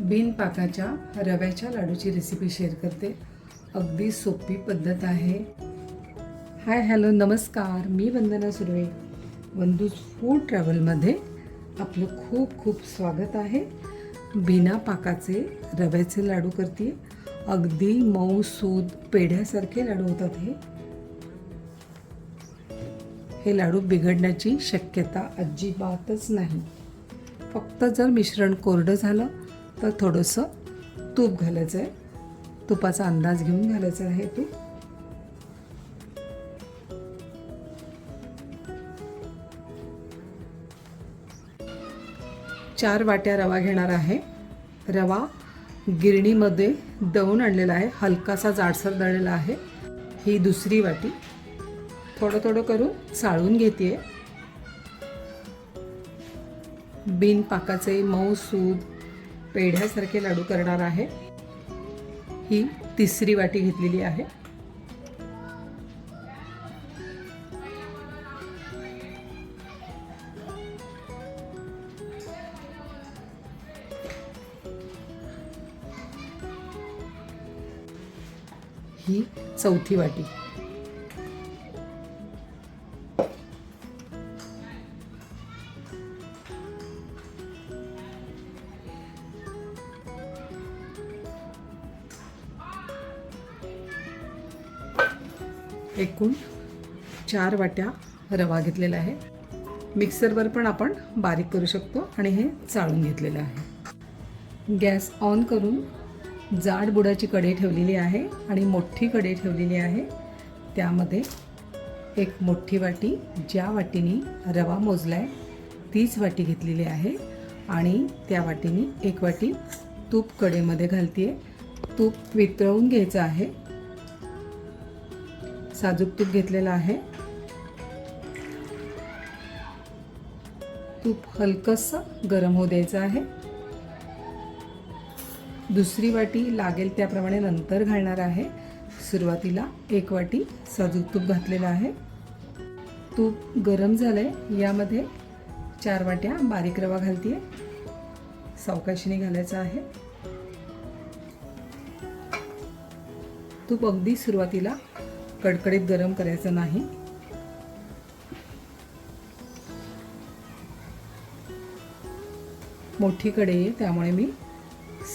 बिनपाकाच्या रव्याच्या लाडूची recipe share करते. अगदी सोपी पद्धत आहे. हाय हॅलो नमस्कार. मी वंदना सुर्वे. वंदूज फूड ट्रॅव्हलमध्ये आपलं खूप खूप स्वागत आहे. बिना पाकाचे रव्याचे लाडू करते. अगदी मऊ सूद पेढ्यासारखे लाडू होतात हे. हे लाडू बिघडण्याची शक्यता अजिबातच नाही. फक्त जर मिश्रण कोरडं झालं तर थोडंसं तूप घालायचं आहे. तुपाचा अंदाज घेऊन घालायचा आहे तूप. चार वाट्या रवा घेणार आहे. रवा गिरणीमध्ये दळून आणलेला आहे. हलकासा जाडसर दळलेला आहे. ही दुसरी वाटी. थोडं थोडं करून चाळून घेते बिन पाकाचे मऊ सूद पेढ्यासारखे लाडू करणार आहे. ही तिसरी वाटी घेतलेली आहे. ही चौथी वाटी. चार वाट्या रवा घेतलेला आहे. मिक्सरवर पण आपण बारीक करू शकतो आणि हे चाळून घेतलेलं आहे. गॅस ऑन करून जाड बुडाची कढई ठेवलेली आहे आणि मोठी कढई ठेवलेली आहे. त्यामध्ये एक मोठी वाटी ज्या वाटीने रवा मोजला आहे तीच वाटी घेतलेली आहे आणि त्या वाटीने एक वाटी तूप कढईमध्ये घालते तूप वितळवून घ्यायचं आहे. साजूक तूप घेतलेलं आहे. तूप हलकंसं गरम होऊ द्यायचं आहे. दुसरी वाटी लागेल त्याप्रमाणे नंतर घालणार आहे. सुरुवातीला एक वाटी साजूक तूप घातलेलं आहे. तूप गरम झालं आहे यामध्ये चार वाट्या बारीक रवा घालते सावकाशीने घालायचं आहे. तूप अगदी सुरुवातीला कडकडीत गरम करायचं नाही. मोठी कढई आहे त्यामुळे मी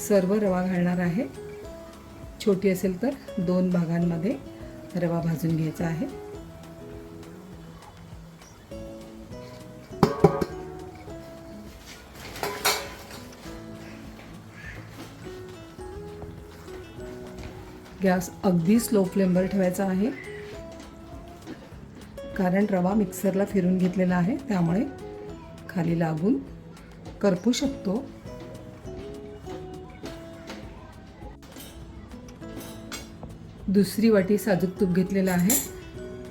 सर्व रवा घालणार आहे. छोटी असेल तर दोन भागांमध्ये रवा भाजून घ्यायचा आहे. गॅस अगदी स्लो फ्लेमवर ठेवायचा आहे. कारण रवा मिक्सरला फिरून घेतलेला आहे त्यामुळे खाली लागून करपू शकतो? दुसरी वाटी साजूक तूप घेतलेलं आहे.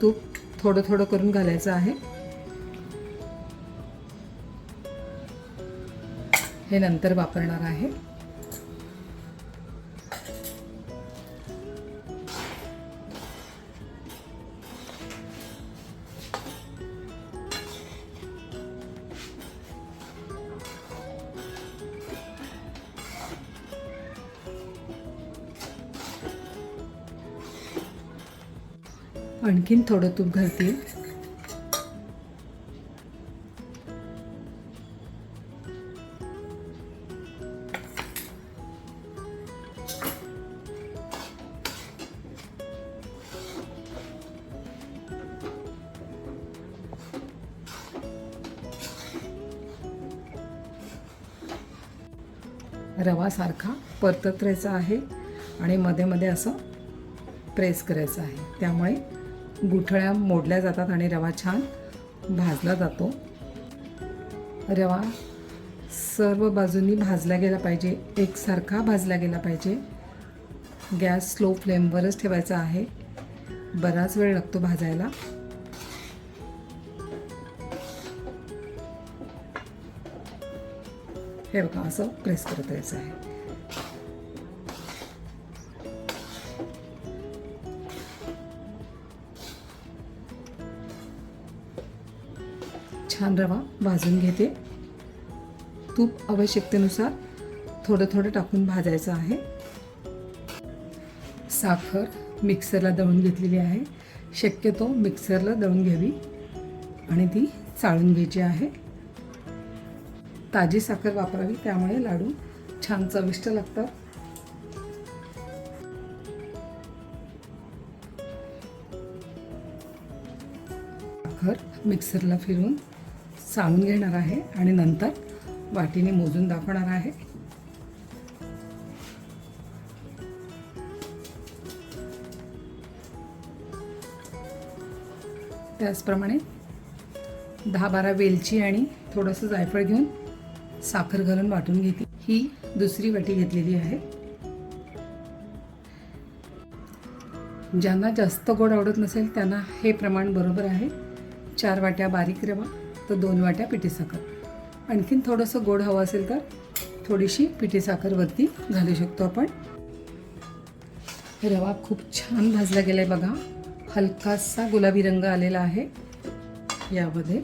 तूप थोडं थोडं करून घालायचं आहे. हे नंतर वापरणार आहे. आणखीन थोडं तूप घालते रवासारखा परतत राहायचा आहे आणि मध्ये मध्ये असं प्रेस करायचं आहे. त्यामुळे गुठळ्या मोडल्या जातात आणि रवा छान भाजला जातो. रवा सर्व बाजूंनी भाजला गेला पाहिजे. एकसारखा भाजला गेला पाहिजे. गॅस स्लो फ्लेमवरच ठेवायचा आहे. बराच वेळ लागतो भाजायला. हे बघा असं प्रेस करत राहायचं आहे. छान रवा भाजून घेते. तूप आवश्यकतेनुसार थोडं थोडं टाकून भाजायचं आहे. साखर मिक्सरला दळून घेतलेली आहे. शक्यतो मिक्सरला दळून घ्यावी आणि ती चाळून घ्यायची आहे. ताजी साखर वापरावी त्यामुळे लाडू छान चविष्ट लागतात. साखर मिक्सरला फिरून चाळून घेणार आहे आणि नंतर वाटीने मोजून दाखवणार आहे. त्याचप्रमाणे दहा बारा वेलची आणि थोडंसं जायफळ घेऊन साखर घालून वाटून घेतली ही दुसरी वाटी घेतलेली आहे. ज्यांना जास्त गोड आवडत नसेल त्यांना हे प्रमाण बरोबर आहे. चार वाट्या बारीक रवा. तर दोन वाट्या पिठी साखर. आणखीन थोडंसं गोड हवं असेल तर थोडीशी पिठी साखरवरती घालू शकतो आपण. रवा खूप छान भाजला गेला आहे बघा. हलकासा गुलाबी रंग आलेला आहे. यामध्ये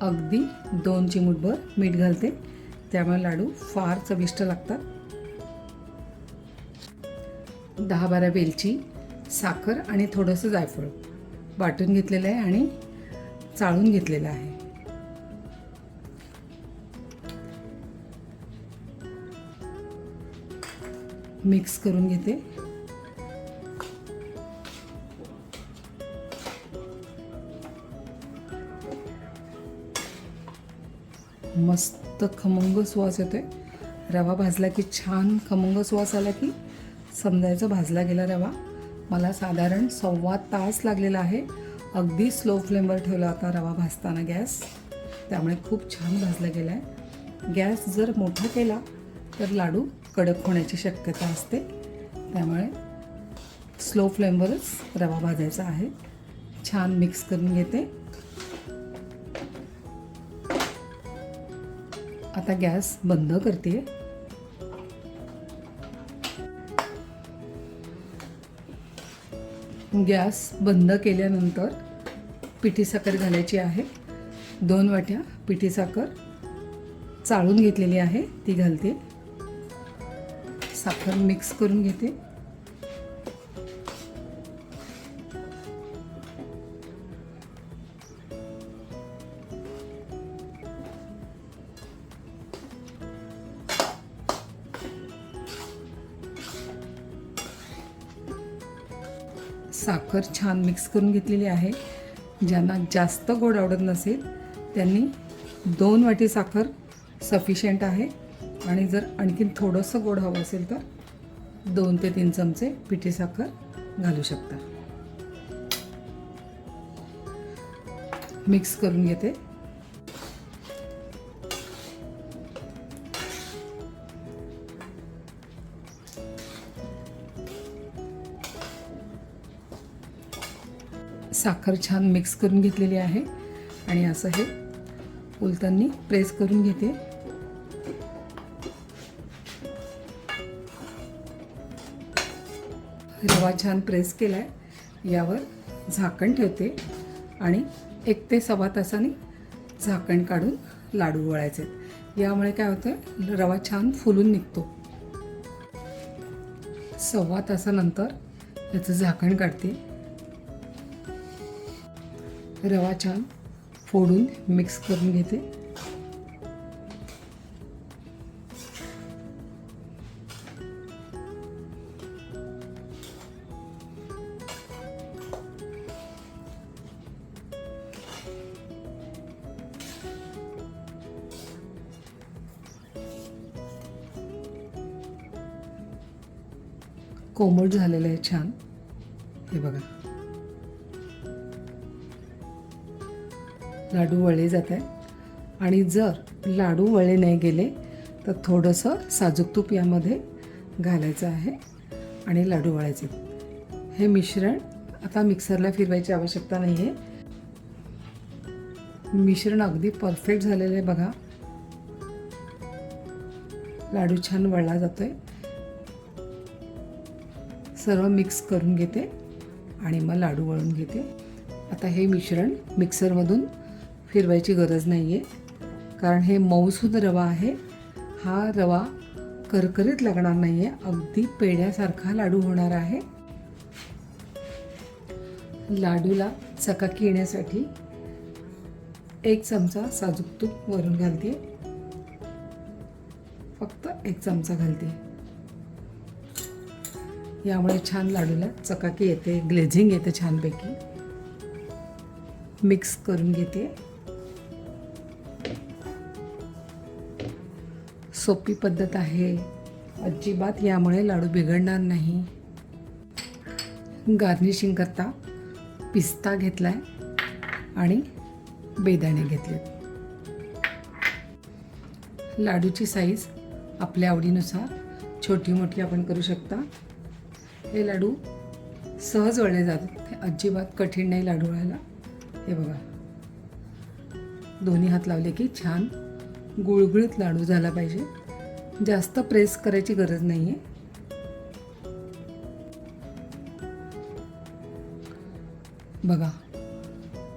अगदी दोन चिमूटभर मीठ घालते. त्यामुळे लाडू फार चविष्ट लागतात. दहा बारा वेलची साखर आणि थोडंसं जायफळ वाटून घेतलेलं आहे आणि चाळून घेतलेलं आहे. मिक्स करून घेते. मस्त खमंग सुवास येतोय. रवा भाजला की छान खमंग सुवास आला की समजायचं भाजला गेला रवा. मला साधारण सव्वा तास लागलेला आहे. अगदी स्लो फ्लेमवर ठेवला होता रवा भाजताना गॅस. त्यामुळे खूप छान भाजला गेला आहे गॅस जर मोठा केला तर लाडू कडक होण्याची शक्यता असते. त्यामुळे स्लो फ्लेमवरच रवा भाजायचा आहे. छान मिक्स करून घेते. आता गॅस बंद करते गॅस बंद केल्यानंतर पिठी साखर घालायची आहे. दोन वाट्या पिठी साखर चाळून घेतलेली आहे. ती घालते. साखर मिक्स करून घेते. साखर छान मिक्स करून घेतलेली आहे. ज्यांना जास्त गोड आवडत नसेल त्यांनी दोन वाटी साखर सफिशियंट आहे. आणि जर आणखीन थोडंसं गोड हवं असेल तर दोन ते तीन चमचे पिठी साखर घालू शकता. मिक्स करून घेते. साखर छान मिक्स करून घेतलेली आहे आणि असं हे उलतांनी प्रेस करून घेते. रवा छान प्रेस केला आहे यावर झाकण ठेवते आणि एक ते सव्वा तासाने झाकण काढून लाडू वळायचे यामुळे काय होतं रवा छान फुलून निघतो. सव्वा तासानंतर याचं झाकण काढते. रवा छान फोडून मिक्स करून घेते. कोमट झालेलं आहे छान. हे बघा. लाडू वळले जात आहे. आणि जर लाडू वळले नाही गेले तर थोडंसं साजूक तूप यामध्ये घालायचं आहे आणि लाडू वळायचे. हे मिश्रण आता मिक्सरला फिरवायची आवश्यकता नाही आहे मिश्रण अगदी परफेक्ट झालेलं आहे बघा. लाडू छान वळला जातो आहे सर्व मिक्स करून घेते आणि मग लाडू वळून घेते. आता हे मिश्रण मिक्सरमधून फिरवायची गरज नाही आहे कारण हे मऊसूद रवा आहे. हा रवा करकरीत लागणार नाही आहे अगदी पेढ्यासारखा लाडू होणार आहे. लाडूला चकाकी येण्यासाठी एक चमचा साजूक तूप वरून घालते. फक्त एक चमचा घालते. यामुळे छान लाडूला चकाकी येते ग्लेझिंग येते छानपैकी. मिक्स करून घेते. सोपी पद्धत आहे. अजिबात यामुळे लाडू बिघडणार नाही. गार्निशिंग करता पिस्ता घेतला आहे आणि बेदाणे घेतले लाडूची साईज आपल्या आवडीनुसार छोटी मोठी आपण करू शकता. हे लाडू सहज वळले जातात. हे अजिबात कठीण नाही लाडू वळायला. हे बघा. दोन्ही हात लावले की छान गुळगुळीत लाडू झाला पाहिजे. जास्त प्रेस करायची गरज नाही आहे बघा.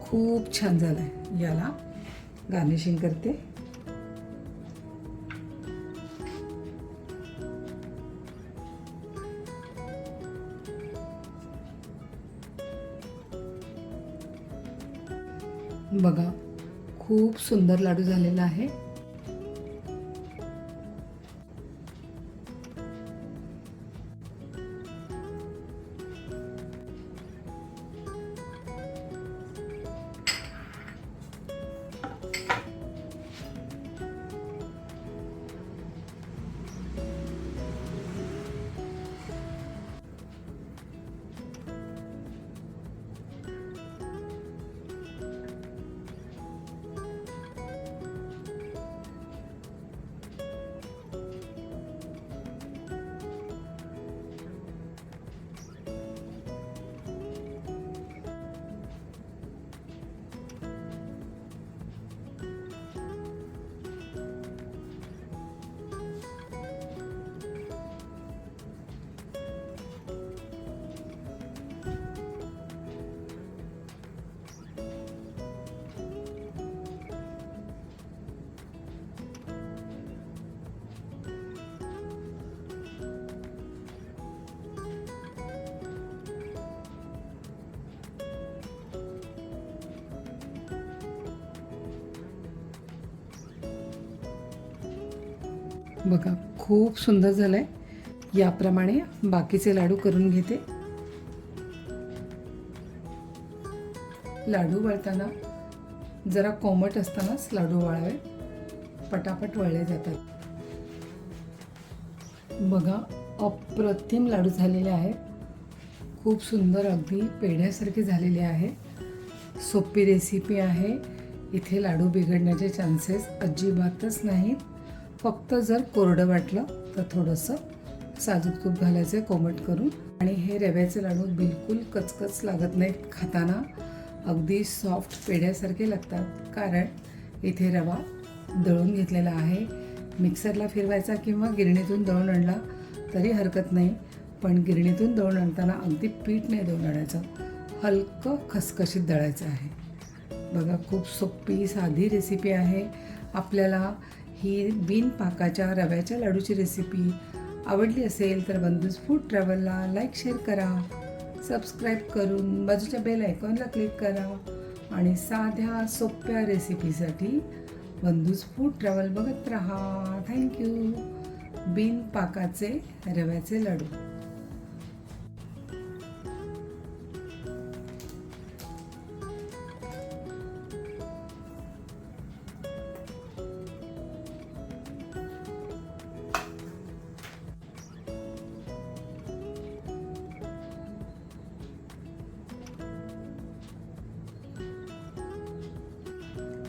खूप छान झालं आहे याला गार्निशिंग करते. खूप सुंदर लाडू झालेला आहे. बघा खूप सुंदर झालं आहे याप्रमाणे बाकीचे लाडू करून घेते. लाडू वळताना जरा कोमट असतानाच लाडू वळावे. पटापट वळले जातात. बघा अप्रतिम लाडू झालेले आहेत खूप सुंदर अगदी पेढ्यासारखे झालेले आहे. सोपी रेसिपी आहे. इथे लाडू बिघडण्याचे चान्सेस अजिबातच नाहीत. फक्त जर कोरडं वाटलं तर थोडंसं साजूक तूप घालायचं कोमट करून. आणि हे रव्याचे लाडू बिलकुल कचकच लागत नाहीत. खाताना अगदी सॉफ्ट पेढ्यासारखे लागतात. कारण इथे रवा दळून घेतलेला आहे. मिक्सरला फिरवायचा किंवा गिरणीतून दळून आणला तरी हरकत नाही. पण गिरणीतून दळून आणताना अगदी पीठ नाही दळून आणायचं. हलकं खसखशीत दळायचं आहे. बघा खूप सोपी साधी रेसिपी आहे. आपल्याला ही बिनपाकाच्या रव्याच्या लाडूची रेसिपी आवडली असेल तर बंधूज फूड ट्रॅव्हलला लाईक शेअर करा. सबस्क्राईब करून बाजूच्या बेल आयकॉनला क्लिक करा. आणि साध्या सोप्या रेसिपीसाठी बंधूज फूड ट्रॅव्हल बघत राहा. थँक्यू बिन पाकाचे रव्याचे लाडू.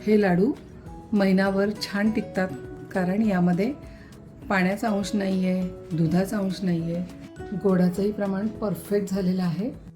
हे लाडू महिनाभर छान टिकतात कारण यामध्ये पाण्याचा अंश नाही आहे दुधाचा अंश नाही आहे गोडाचंही प्रमाण परफेक्ट झालेलं आहे.